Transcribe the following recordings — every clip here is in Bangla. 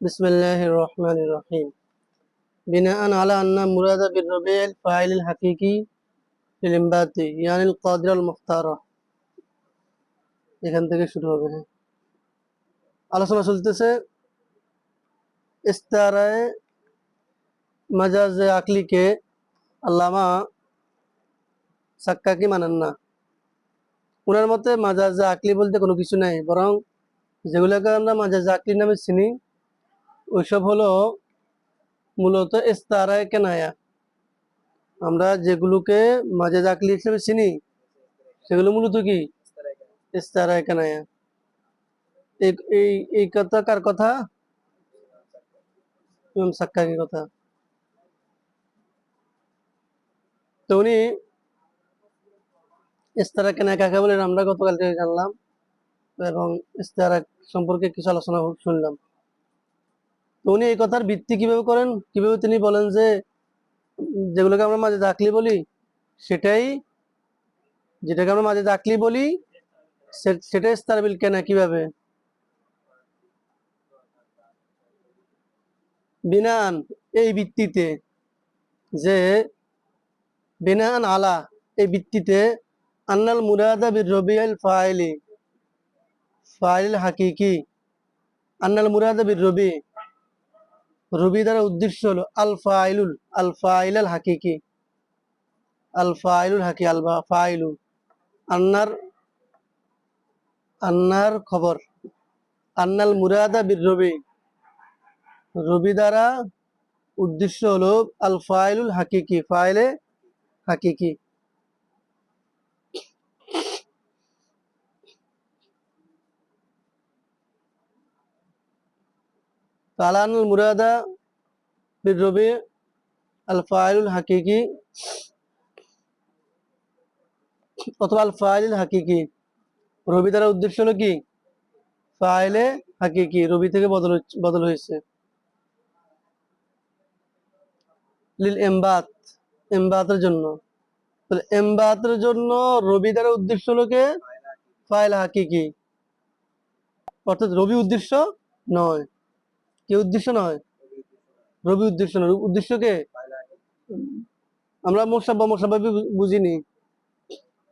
بسم الله الرحمن الرحيم بناء على أن مراد بالربيع الفاعل الحقيقي للإنبات يعني القادر المختار এখান থেকে শুরু হবে হ্যাঁ আলোচনা চলতেছে ইস্তারায় মাজাজ আকলিকে আল্লামা সাক্কাকি মানান না ওনার মতে মাজাজ আকলি বলতে কোনো কিছু নাই বরং যেগুলোকে আমরা মাজাজ আকলি নামে চিনি ওইসব হলো মূলত ইস্তারায় কেনায়া। আমরা যেগুলোকে মাজাজ আকলি হিসেবে চিনি, সেগুলো মূলত কি? ইস্তারায় কেনায়া। এই এই কথা কার কথা? সাক্কাকির কথা। তো উনি ইস্তারা কেনা কাকে বলে আমরা গতকাল থেকে জানলাম এবং ইস্তারা সম্পর্কে কিছু আলোচনা শুনলাম। উনি এই কথার ভিত্তি কীভাবে করেন? কীভাবে তিনি বলেন যে, যেগুলোকে আমরা মাঝে দাকলি বলি, সেটাই, যেটাকে আমরা মাঝে দাকলি বলি সেটাই ইস্তারবিল কেনা কীভাবে? বিনান, এই ভিত্তিতে যে, বিনান আলা, এই ভিত্তিতে আন্নাল মুরাদা বির রবিআল ফাইলি, ফাইল হাকিকি, আন্নাল মুরাদা বির রবি রবি দ্বারা উদ্দেশ্য হলো আল ফাইলুল আল ফাইল আল হাকিকি আল ফাইলুল হাকি আল বা ফাইলু। আন্নার আন্নার খবর। আন্নাল মুরাদা বির রবি রবি দ্বারা উদ্দেশ্য হলো আল ফাইলুল হাকিকি, ফাইলে হাকিকি। কালান মুরাদা বির রবি আল ফাইলুল হাকিকি অথবা আল ফাইল হাকিকি রবি দ্বারা উদ্দেশ্য হলো কি? ফাইলে হাকিকি, রবি থেকে বদল বদল হয়েছে। লিল এমবাত, এমবাতের জন্য। এমবাতের জন্য রবি দ্বারা উদ্দেশ্য লোকে ফাইল হাকিকি। অর্থাৎ রবি উদ্দেশ্য নয়। কি উদ্দেশ্য নয়? রবি উদ্দেশ্য নয়। উদ্দেশ্য কে? আমরা মোসাব্বা মোসাব্বা বুঝিনি।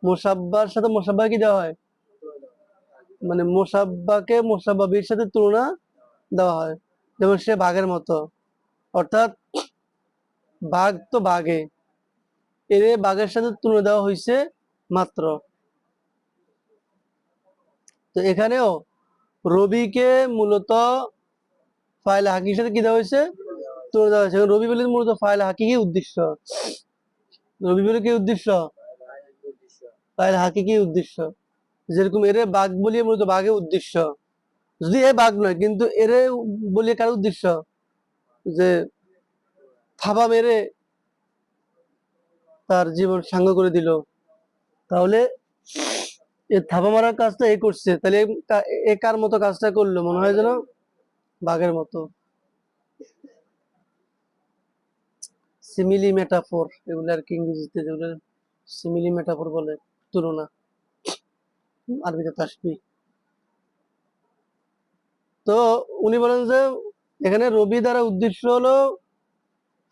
মোসাব্বার সাথে মোসাব্বা কি দেওয়া হয়? মানে মোসাব্বাকে মোসাব্বাবির সাথে তুলনা দেওয়া হয়। যেমন সে বাঘের মতো। অর্থাৎ বাঘ তো বাঘে। এর বাঘের সাথে তুলনা দেওয়া হয়েছে মাত্র। তো এখানেও রবিকে মূলত ফাইল হাকির সাথে কি দেওয়া হয়েছে? তুলনা দেওয়া হয়েছে। রবি বলে মূলত ফাইল হাকি কি উদ্দেশ্য? রবি বলে কি উদ্দেশ্য? ফাইল হাকি কি উদ্দেশ্য? যেরকম এরে বাঘ বলিয়ে মূলত বাঘের উদ্দেশ্য। যদি এ বাঘ নয়, কিন্তু এরে বলিয়ে কার উদ্দেশ্য? যে থাবা মেরে তার জীবন সাঙ্গ করে দিল। তাহলে এ থাবা মারার কাজটা এ করছে। তাহলে এ কার মতো কাজটা করল? মনে হয় যেন বাঘের মতো। সিমিলি মেটাফোর এগুলো আর কি ইংরেজিতে যেগুলো সিমিলি মেটাফোর বলে, তুলনা। আরবিতে তাসবি তো উনি বলেন যে, এখানে রবি দ্বারা উদ্দেশ্য হলো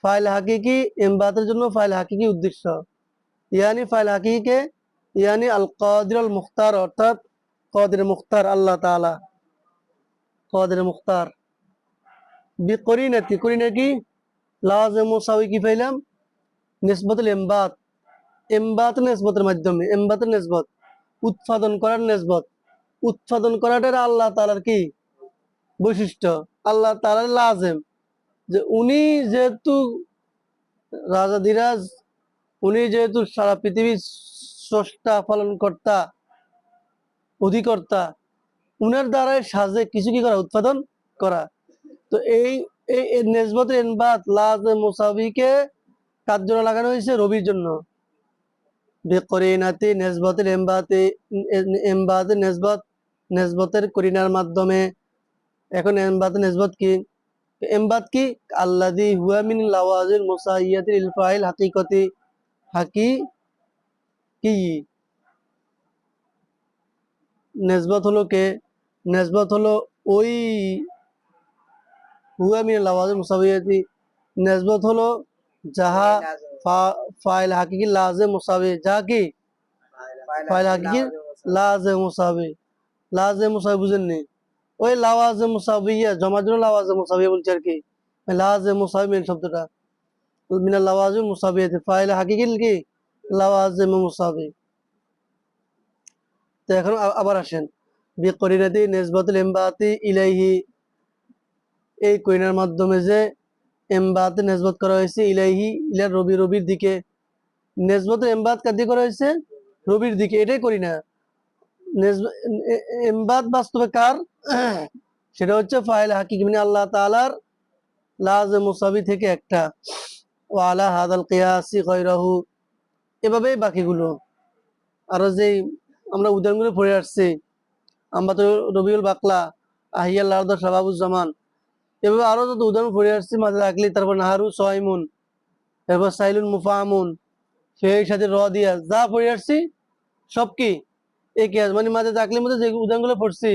ফাইল হাকিকি, এমবাতের জন্য ফাইল হাকিকি উদ্দেশ্য ইয়ানি ফাইল হাকিকে ইয়ানি আল কাদির আল মুখতার, অর্থাৎ কাদির মুখতার, আল্লাহ তাআলা। কাদির মুখতার। বি করিনাতি করিনা কি লাজম মুসাউই কি পাইলাম নিসবতুল এমবাত এমবাত নিসবতের মাধ্যমে এমবাতের নিসবত উৎপাদন করার নিসবত উৎপাদন করাটা আল্লাহ তাআলার কি? বৈশিষ্ট্য। আল্লাহ তাআলার লাজেম। যে উনি যেহেতু রাজা ধীরাজ, উনি যেহেতু সারা পৃথিবীর স্রষ্টা পালন কর্তা অধিকর্তা, উনার দ্বারাই সাজে কিছু কি করা? উৎপাদন করা। তো এই এই নেসবত এনবাত লাজ মুসাবিকে কার জন্য লাগানো হয়েছে? রবির জন্য। বেকরিনাতে নেসবতের এমবাতে এমবাতে নেসবত নেসবতের করিনার মাধ্যমে। এখন এমবাত নেসবত কি? এমবাদ কি? আল্লাদি হুয়া মিন লাওয়াজিল মুসাইয়াতিল ফাইল হাকিকতি। হাকি, কি? নেসবত হলো কে? নেসবত হলো ওই হুয়া মিন লাওয়াজিম মুসাবিয়াতি নেসবত হলো যাহা ফাইল হাকিকি লাজে মুসাবি যা কি ফাইল হাকিকি লাজে মুসাবি লাজে মুসাবি বুঝেননি ওই লাওয়াজে মুসাবিয়া জমার জন্য লাওয়াজে মুসাবিয়া বলছে আর কি লাজে মুসাবি মেন শব্দটা মিনাল লাওয়াজিম মুসাবিয়াতি ফাইল হাকিকিল কি লাওয়াজিম মুসাবি তো এখন আবার আসেন বিকরিনাতি নেসবাতুল এমবাতি ইলাইহি এই কইনার মাধ্যমে যে এমবাতে নেসবত করা হয়েছে, ইলাইহি ইলা রবি রবির দিকে। নেসবত এমবাত কার দিয়ে করা হয়েছে? রবির দিকে, এটাই করি না। নেসব- এ- এ- এমবাত বাস্তবে কার? সেটা হচ্ছে ফাইল হাকিক মানে আল্লাহ তাআলার লাজ মুসাবি থেকে একটা। ওয়ালা হাদাল কিয়াসি গৈরাহু এভাবেই বাকিগুলো। আরও যে আমরা উদাহরণগুলো পড়ে আসছি আমরা তো রবিউল বাকলা, আহিয়াল লারদ শাবাবুজ্জামান। এভাবে আরও যত উদাহরণ পড়ে আসছি, মাঝে রাখলি তারপর নাহারু সোয়াইমুন এরপর সাইলুল মুফামুন সেই সাথে র দিয়া, যা পড়ে আসছি, সব কি এই কেস মানে মাঝে রাখলির মধ্যে যে উদাহরণগুলো পড়ছি,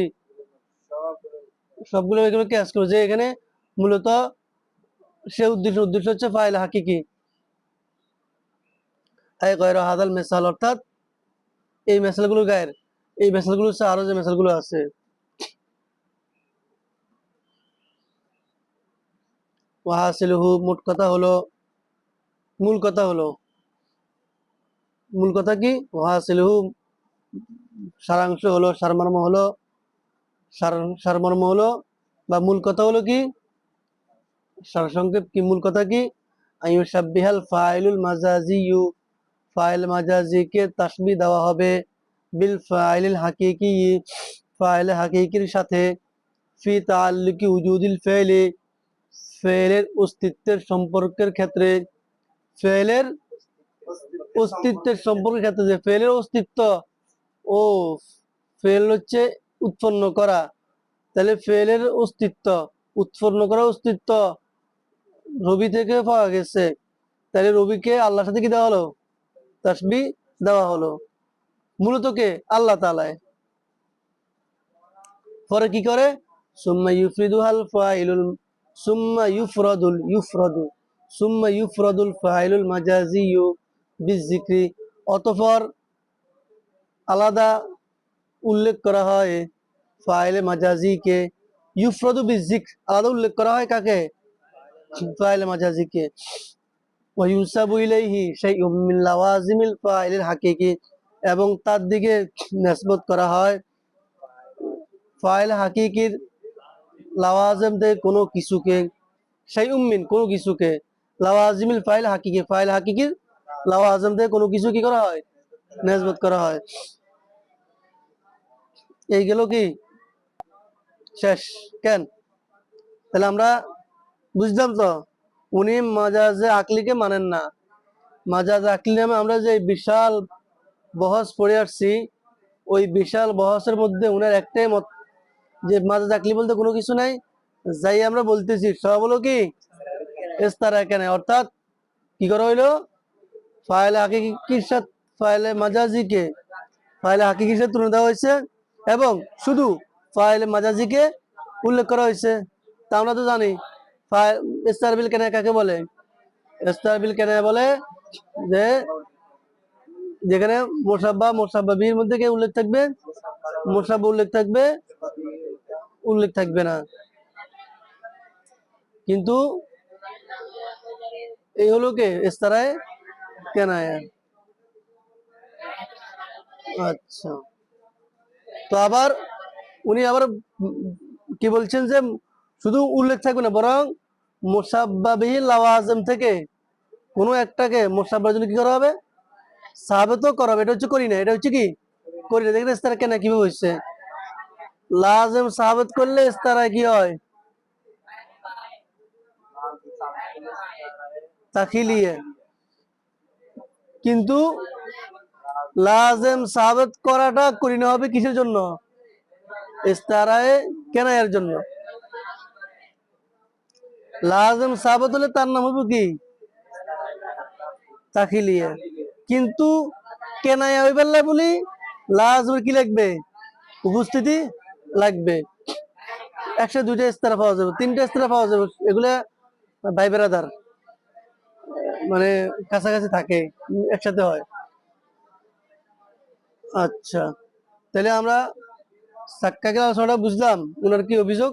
সবগুলো এগুলো ক্যাশ করো যে এখানে মূলত সে উদ্দেশ্য উদ্দেশ্য হচ্ছে ফাইল হাকিকি। হাই গয়র হাদাল মেসাল, অর্থাৎ এই মেসালগুলো গায়ের, এই মেসালগুলো হচ্ছে আরও যে মেসালগুলো আছে। ওয়াহাসিলহু, মোট কথা হলো, মূল কথা হলো, মূল কথা কি? ওয়াহাসিলহু, সারাংশ হলো, সারমর্ম হলো, সার- সারমর্ম হলো, বা মূল কথা হলো কি? সারসংক্ষেপ কি? মূল কথা কি? আইয়ুসাব্বিহাল ফাইলুল মাজাজিয়ু, ফাইল মাজাজিকে তাসবি দেওয়া হবে, বিল ফাইলিল হাকিকি, ফাইল হাকিকির সাথে, ফি তাআল্লুকি উজুদিল ফাইলি ফেলের অস্তিত্বের সম্পর্কের ক্ষেত্রে ফেলের অস্তিত্বের সম্পর্কের ক্ষেত্রে যে ফেলের অস্তিত্ব ও ফেল হচ্ছে উৎপন্ন করা, তাহলে ফেলের অস্তিত্ব, উৎপন্ন করা অস্তিত্ব রবি থেকে পাওয়া গেছে। তাহলে রবিকে আল্লাহর সাথে কি দেওয়া হলো? তাসবি দেওয়া হলো। মূলত কে? আল্লাহ তালায় পরে কি করে? সুম্মা ইউফরিদুহাল ফাইলুল সুম্মা ইউফরাদুল ইউফরাদু, সুম্মা ইউফরাদুল ফাইলুল মাজাজিয়ু বিজিক্রি অতফর আলাদা উল্লেখ করা হয় ফাইলে মাজাজিকে। ইউফরাদু বিজিক আলাদা উল্লেখ করা হয় কাকে? ফাইলে মাজাজিকে। ওয়ুসাবু ইলাইহি শাইউম মিন লাওয়াজিমিল ফাইলিল হাকিকি, এবং তার দিকে নিসবত করা হয় ফাইল হাকিকির লাওয়াজিম থেকে কোনো কিছুকে, সেই উম্মিন কোনো কিছুকে, লাওয়াজিমিল ফাইল হাকিকি, ফাইল হাকিকির লাওয়াজিম থেকে কোনো কিছু কি করা হয়? নিসবত করা হয়। এই গেল কি? শেষ। কেন? তাহলে আমরা বুঝলাম তো, উনি মাজাজে আকলিকে মানেন না। মাজাজ আকলি নামে আমরা যে বিশাল বহস পড়ে আসছি, ওই বিশাল বহসের মধ্যে উনার একটাই মত যে মাঝে আকলি বলতে কোনো কিছু নাই, যাই আমরা বলতেছি। সব হলো কি? এস্তারা কেন অর্থাৎ কি করা হইল? ফাইলে হাকিকির সাথে, ফাইলে মাজাজিকে, ফাইলে হাকিকির সাথে তুলে দেওয়া হয়েছে এবং শুধু ফাইলে মাজাজিকে উল্লেখ করা হয়েছে। তা আমরা তো জানি ফাইল ইস্তারবিল কেন কাকে বলে? ইস্তারবিল কেন বলে? যে যেখানে মোসাব্বা, মোসাব্বাবির মধ্যে কে উল্লেখ থাকবে? মোসাব্বা উল্লেখ থাকবে উল্লেখ থাকবে না। কিন্তু এই হলো কে? ইস্তারায় কেনায়া আচ্ছা। তো আবার উনি আবার কি বলছেন যে শুধু উল্লেখ থাকবে না, বরং মোসাব্বাবিহি লাওয়াজম থেকে কোনো একটাকে মোসাব্বার জন্য কি করা হবে? সাহাবেতও করা হবে। এটা হচ্ছে করি না। এটা হচ্ছে কি? করি না। দেখলে ইস্তারা কেন, কীভাবে হচ্ছে? লাজেম সাহাবেত করলে ইস্তারা কি হয়? তাখিলিয়ে। কিন্তু লাজেম সাহাবেত করাটা করিনা হবে কিসের জন্য? ইস্তারায় কেনায়ের জন্য। লাজেম সাহাবত হলে তার নাম হবে কি? তাখিলিয়া। কিন্তু কেনায়া পেলে বলি, লাজমের কি লাগবে উপস্থিতি লাগবে। একশো দুইটা ইস্তারা পাওয়া যাবে, তিনটা ইস্তারা পাওয়া যাবে, এগুলা ভাই বেড়াদার মানে কাছাকাছি থাকে, একসাথে হয়। আচ্ছা তাহলে আমরা সাক্কাকের আলোচনাটা বুঝলাম, ওনার কি অভিযোগ?